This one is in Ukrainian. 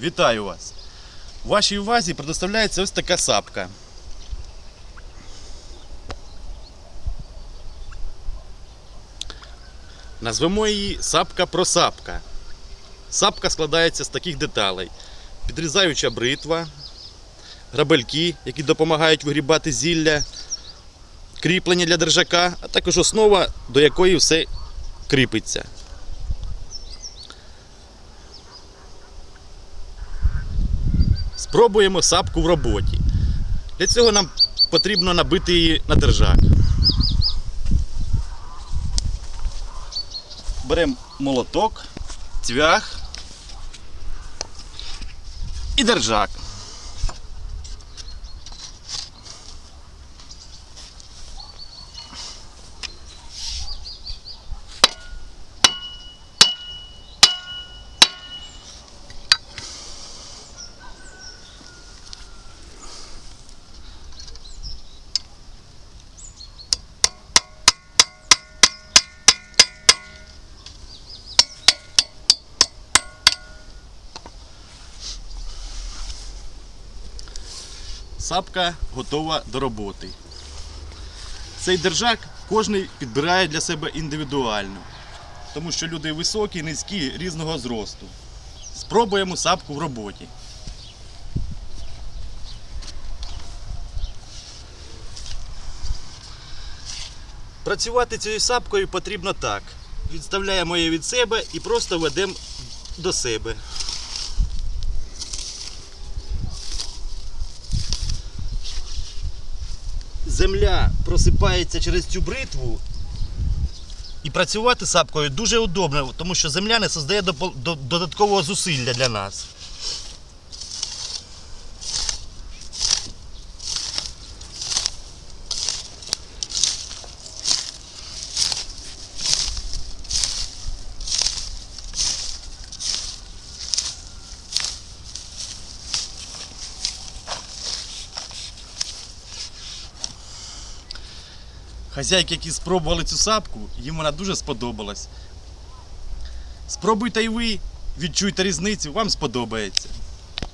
Вітаю вас! Вашій увазі предоставляється ось така сапка. Назвемо її сапка-просапка. Сапка складається з таких деталей: підрізаюча бритва, грабельки, які допомагають вигрібати зілля, кріплення для держака, а також основа, до якої все кріпиться. Спробуємо сапку в роботі. Для цього нам потрібно набити її на держак. Беремо молоток, цвях і держак. Сапка готова до роботи. Цей держак кожен підбирає для себе індивідуально, тому що люди високі, низькі, різного зросту. Спробуємо сапку в роботі. Працювати цією сапкою потрібно так. Відставляємо її від себе і просто ведемо до себе. Земля просипається через цю бритву. І працювати сапкою дуже удобно, тому що земля не создає додаткового зусилля для нас. Хазяйки, які спробували цю сапку, їм вона дуже сподобалась. Спробуйте і ви, відчуйте різницю, вам сподобається.